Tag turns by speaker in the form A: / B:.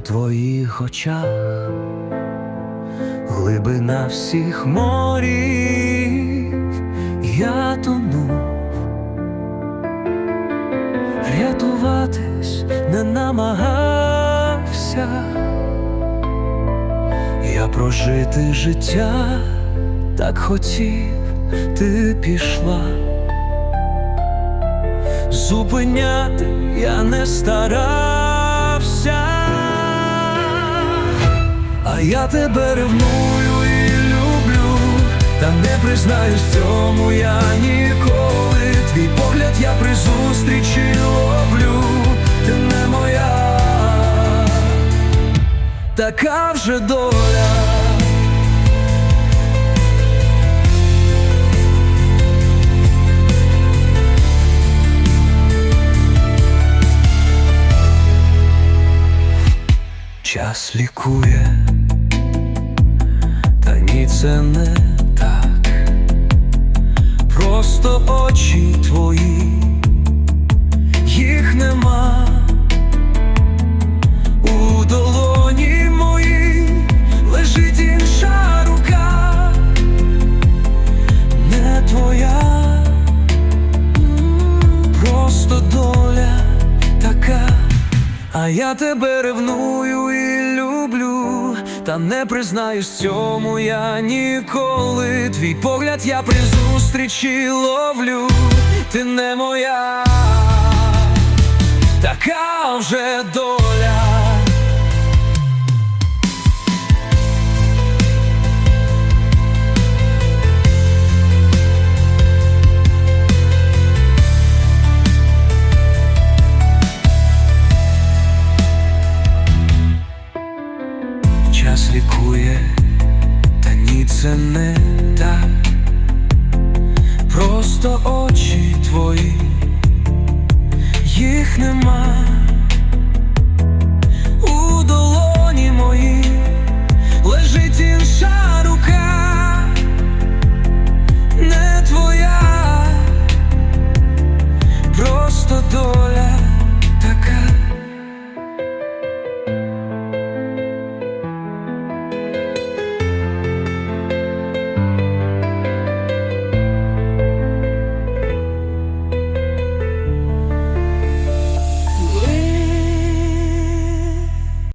A: твоїх очах, глибина всіх морів, я тону, рятуватись не намагався, я прожити життя так хотів, ти пішла. Зупиняти я не старався, а я тебе ревную і люблю, та не признаюсь цьому я ніколи. Твій погляд я при зустрічі ловлю, ти не моя, така вже доля. Час лікує, ні, це не так. Просто очі твої, їх нема. У долоні моїй лежить інша рука, не твоя, просто доля така. А я тебе ревную і та не признаюсь цьому я ніколи. Твій погляд я при зустрічі ловлю, ти не моя, така вже доля. нас лікує, та ні, це не так, просто очі твої, їх нема у долоні мої лежить інша.